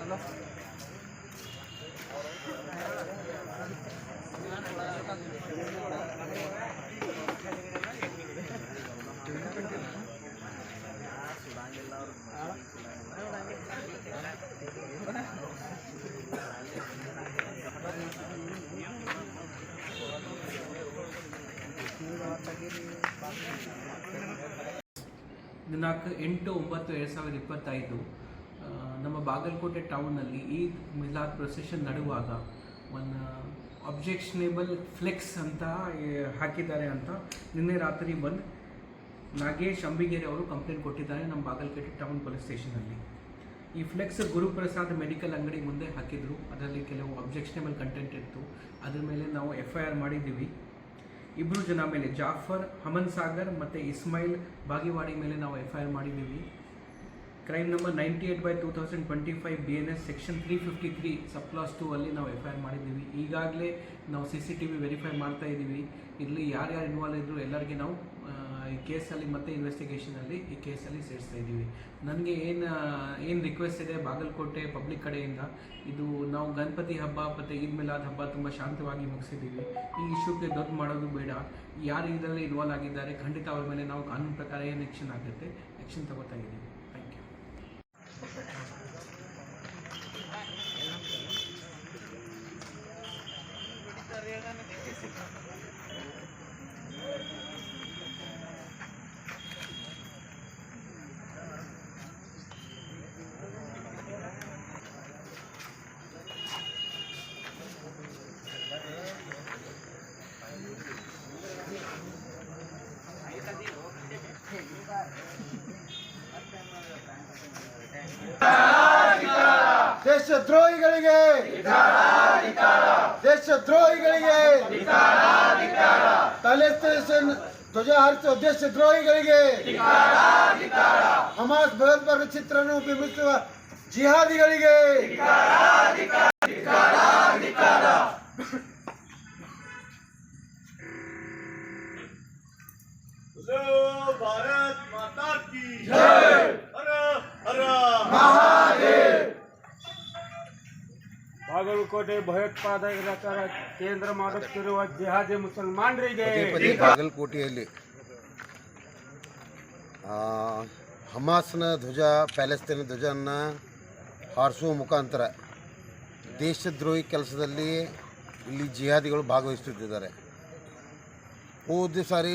Hello. ದಿನಾಂಕ ಎಂಟು ಒಂಬತ್ತು ಎರಡು ಸಾವಿರದ ಇಪ್ಪತ್ತೈದು ನಮ್ಮ ಬಾಗಲಕೋಟೆ ಟೌನಲ್ಲಿ ಈದ್ ಮಿಲಾದ್ ಪ್ರೊಸೆಷನ್ ನಡುವಾಗ ಒಂದು ಅಬ್ಜೆಕ್ಷನೇಬಲ್ ಫ್ಲೆಕ್ಸ್ ಅಂತ ಹಾಕಿದ್ದಾರೆ ಅಂತ ನಿನ್ನೆ ರಾತ್ರಿ ಬಂದು ನಾಗೇಶ್ ಅಂಬಿಗೇರಿ ಅವರು ಕಂಪ್ಲೇಂಟ್ ಕೊಟ್ಟಿದ್ದಾರೆ ನಮ್ಮ ಬಾಗಲಕೋಟೆ ಟೌನ್ ಪೊಲೀಸ್ ಸ್ಟೇಷನಲ್ಲಿ ಈ ಫ್ಲೆಕ್ಸ್ ಗುರುಪ್ರಸಾದ್ ಮೆಡಿಕಲ್ ಅಂಗಡಿ ಮುಂದೆ ಹಾಕಿದ್ರು. ಅದರಲ್ಲಿ ಕೆಲವು ಅಬ್ಜೆಕ್ಷನೇಬಲ್ ಕಂಟೆಂಟ್ ಇತ್ತು. ಅದರ ಮೇಲೆ ನಾವು ಎಫ್ ಐ ಆರ್ ಮಾಡಿದ್ದೀವಿ. ಇಬ್ಬರು ಜನ ಮೇಲೆ ಜಾಫರ್ ಹಮನ್ ಸಾಗರ್ ಮತ್ತು ಇಸ್ಮಾಯಿಲ್ ಬಾಗಿವಾಡಿ ಮೇಲೆ ನಾವು ಎಫ್ ಐ ಆರ್ ಮಾಡಿದ್ದೀವಿ. Crime number ninety eight by two thousand twenty five B N S section three fifty three sub clause two ಅಲ್ಲಿ ನಾವು ಎಫ್ ಐ ಆರ್ ಮಾಡಿದ್ದೀವಿ. ಈಗಾಗಲೇ ನಾವು C C T V verify ಮಾಡ್ತಾ ಇದ್ದೀವಿ. ಇಲ್ಲಿ ಯಾರ್ಯಾರು ಇನ್ವಾಲ್ವ್ ಇದ್ದರು ಎಲ್ಲರಿಗೆ ನಾವು ಈ ಕೇಸಲ್ಲಿ ಮತ್ತೆ ಇನ್ವೆಸ್ಟಿಗೇಷನಲ್ಲಿ ಈ ಕೇಸಲ್ಲಿ ಸೇರಿಸ್ತಾ ಇದ್ದೀವಿ. ನನಗೆ ಏನು ಏನು ರಿಕ್ವೆಸ್ಟ್ ಇದೆ ಬಾಗಲಕೋಟೆ ಪಬ್ಲಿಕ್ ಕಡೆಯಿಂದ, ಇದು ನಾವು ಗಣಪತಿ ಹಬ್ಬ ಮತ್ತು ಈದ್ ಮಿಲಾದ್ ಹಬ್ಬ ತುಂಬ ಶಾಂತವಾಗಿ ಮುಗಿಸಿದ್ದೀವಿ. ಈ ಇಶ್ಯೂಗೆ ದೊಡ್ಡ ಮಾಡೋದು ಬೇಡ. ಯಾರು ಇದರಲ್ಲಿ ಇನ್ವಾಲ್ವ್ ಆಗಿದ್ದಾರೆ ಖಂಡಿತ ಅವ್ರ ಮೇಲೆ ನಾವು ಕಾನೂನು ಪ್ರಕಾರ ಏನು ಆಕ್ಷನ್ ಆಗುತ್ತೆ ಆ್ಯಕ್ಷನ್ ತಗೋತಾ ಇದ್ದೀವಿ. ದೇಶದ್ರೋಹಿಗಳಿಗೆ ದೇಶದ್ರೋಹಿಗಳಿಗೆ ಪ್ಯಾಲೆಸ್ತೇನ್ ಧ್ವಜ ಹಾರಿಸುವ ದೇಶದ್ರೋಹಿಗಳಿಗೆ ಹಮಾಸ್ ಭಯೋತ್ಪಾದಕ ಚಿತ್ರವನ್ನು ಬಿಂಬಿಸುವ ಜಿಹಾದಿಗಳಿಗೆ बोलो भारत माता की जय ಬಾಗಲಕೋಟೆ ಭಯೋತ್ಪಾದಕರ ಕೇಂದ್ರ ಮಾಡುತ್ತಿರುವ ಜಿಹಾದಿ ಮುಸಲ್ಮಾನರಿಗೆ ಬಾಗಲಕೋಟೆಯಲ್ಲಿ ಹಮಾಸ್ನ ಧ್ವಜ ಪ್ಯಾಲೆಸ್ತೀನ್ ಧ್ವಜವನ್ನು ಹಾರಿಸುವ ಮುಖಾಂತರ ದೇಶದ್ರೋಹಿ ಕೆಲಸದಲ್ಲಿ ಇಲ್ಲಿ ಜಿಹಾದಿಗಳು ಭಾಗವಹಿಸುತ್ತಿದ್ದಾರೆ. ಹೋದ ಸಾರಿ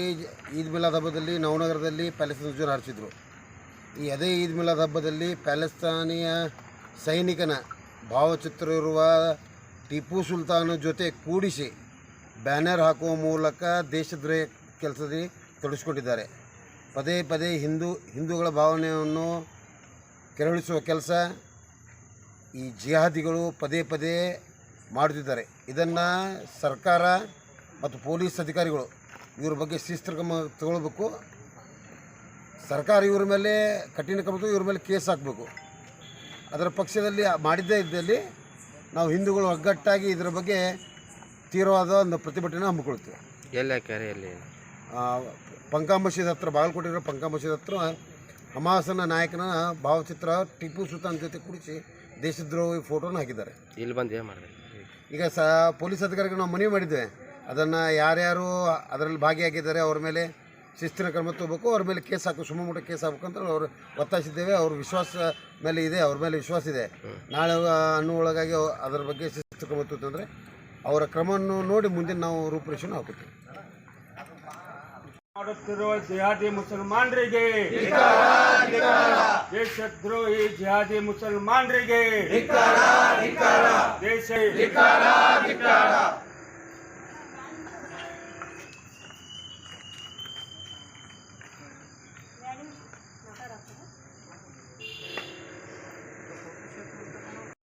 ಈದ್ ಮಿಲಾದ್ ಹಬ್ಬದಲ್ಲಿ ನವನಗರದಲ್ಲಿ ಪ್ಯಾಲೆಸ್ತೀನ್ ಧ್ವಜ ಹಾರಿಸಿದ್ರು. ಈ ಅದೇ ಈದ್ ಮಿಲಾದ್ ಹಬ್ಬದಲ್ಲಿ ಪ್ಯಾಲೆಸ್ತಾನಿಯ ಸೈನಿಕನ ಭಾವಚಿತ್ರ ಇರುವ ಟಿಪ್ಪು ಸುಲ್ತಾನ ಜೊತೆ ಕೂಡಿಸಿ ಬ್ಯಾನರ್ ಹಾಕುವ ಮೂಲಕ ದೇಶದ್ರೋಹ ಕೆಲಸದಲ್ಲಿ ತೊಡಗಿಸ್ಕೊಂಡಿದ್ದಾರೆ. ಪದೇ ಪದೇ ಹಿಂದೂ, ಹಿಂದೂಗಳ ಭಾವನೆಯನ್ನು ಕೆರಳಿಸುವ ಕೆಲಸ ಈ ಜಿಹಾದಿಗಳು ಪದೇ ಪದೇ ಮಾಡುತ್ತಿದ್ದಾರೆ. ಇದನ್ನು ಸರ್ಕಾರ ಮತ್ತು ಪೊಲೀಸ್ ಅಧಿಕಾರಿಗಳು ಇವ್ರ ಬಗ್ಗೆ ಶಿಸ್ತು ಕ್ರಮ ತಗೊಳ್ಬೇಕು. ಸರ್ಕಾರ ಇವ್ರ ಮೇಲೆ, ಕಠಿಣ ಕ್ರಮ ಇವ್ರ ಮೇಲೆ ಕೇಸ್ ಹಾಕಬೇಕು. ಅದರ ಪಕ್ಷದಲ್ಲಿ ಮಾಡಿದ್ದೇ ಇದ್ದಲ್ಲಿ ನಾವು ಹಿಂದೂಗಳು ಒಗ್ಗಟ್ಟಾಗಿ ಇದರ ಬಗ್ಗೆ ತೀವ್ರವಾದ ಒಂದು ಪ್ರತಿಭಟನೆ ಹಮ್ಮಿಕೊಳ್ತೀವಿ. ಎಲ್ಲ ಕೆರೆಯಲ್ಲಿ. ಪಂಕಾ ಮಸೀದ್ ಹತ್ರ ಬಾಗಲಕೋಟೆ ಇರೋ ಪಂಕಾ ಮಸೀದ್ ಹತ್ರ ಹಮಾಸನ ನಾಯಕನ ಭಾವಚಿತ್ರ ಟಿಪ್ಪು ಸುಲ್ತಾನ್ ಜೊತೆ ಕುಡಿಸಿ ದೇಶದ್ರೋಹಿ ಫೋಟೋನ ಹಾಕಿದ್ದಾರೆ. ಇಲ್ಲಿ ಬಂದು ಏನು ಮಾಡಿದೆ ಈಗ ಸ ಪೊಲೀಸ್ ಅಧಿಕಾರಿಗಳು ನಾವು ಮನವಿ ಮಾಡಿದ್ದೇವೆ ಅದನ್ನು ಯಾರ್ಯಾರು ಅದರಲ್ಲಿ ಭಾಗಿಯಾಗಿದ್ದಾರೆ ಅವ್ರ ಮೇಲೆ ಶಿಸ್ತಿನ ಕ್ರಮ ತಗೋಬೇಕು ಅವ್ರ ಮೇಲೆ ಕೇಸ್ ಹಾಕು ಸುಮ್ಮಮುಟ್ಟ ಕೇಸ್ ಹಾಕಬೇಕು ಅಂತ ಅವರು ಒತ್ತಾಯಿಸಿದ್ದೇವೆ. ಅವ್ರ ವಿಶ್ವಾಸ ಮೇಲೆ ಇದೆ, ಅವ್ರ ಮೇಲೆ ವಿಶ್ವಾಸ ಇದೆ. ನಾಳೆ ಅನ್ನೋ ಒಳಗಾಗಿ ಅದರ ಬಗ್ಗೆ ಶಿಸ್ತು ಕ್ರಮ ತಗೋತಂದರೆ ಅವರ ಕ್ರಮವನ್ನು ನೋಡಿ ಮುಂದೆ ನಾವು ರೂಪುರೇಷೆಯನ್ನು ಹಾಕುತ್ತೇವೆ. ಮಾಡುತ್ತಿರುವ ಜಿಹಾದಿ ಮುಸಲ್ಮಾನರಿಗೆ, ದೇಶದ್ರೋಹಿ ಜಿಹಾದಿ ಮುಸಲ್ಮಾನರಿಗೆ, ದೇಶ